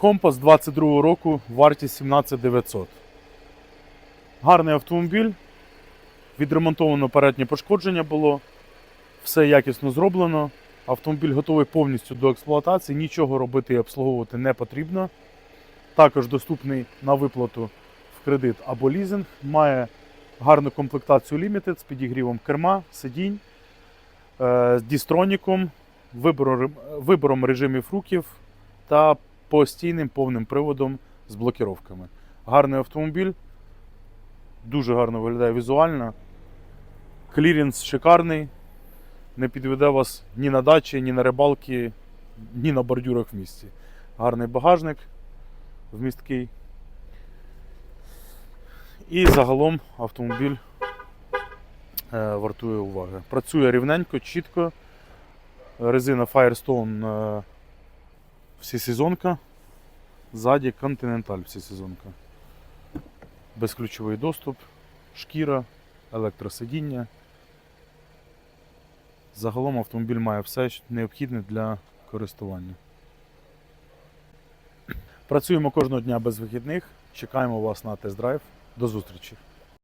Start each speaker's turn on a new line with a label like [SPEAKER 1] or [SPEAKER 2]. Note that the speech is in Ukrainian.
[SPEAKER 1] Компас 22 року, вартість 17 900. Гарний автомобіль. Відремонтовано переднє пошкодження було. Все якісно зроблено. Автомобіль готовий повністю до експлуатації, нічого робити і обслуговувати не потрібно. Також доступний на виплату в кредит або лізинг. Має гарну комплектацію Limited з підігрівом керма, сидінь, е, з дістроніком, вибором режимів руків та постійним повним приводом з блокіровками. Гарний автомобіль, дуже гарно виглядає візуально. Клірінс шикарний, не підведе вас ні на дачі, ні на рибалки, ні на бордюрах в місті. Гарний багажник вмісткий. І загалом автомобіль е, вартує уваги. Працює рівненько, чітко. Резина Firestone е, всесезонка. Ззаді Continental всесезонка. Безключовий доступ, шкіра, електросидіння. Загалом автомобіль має все необхідне для користування. Працюємо кожного дня без вихідних. Чекаємо вас на тест-драйв. До зустрічі!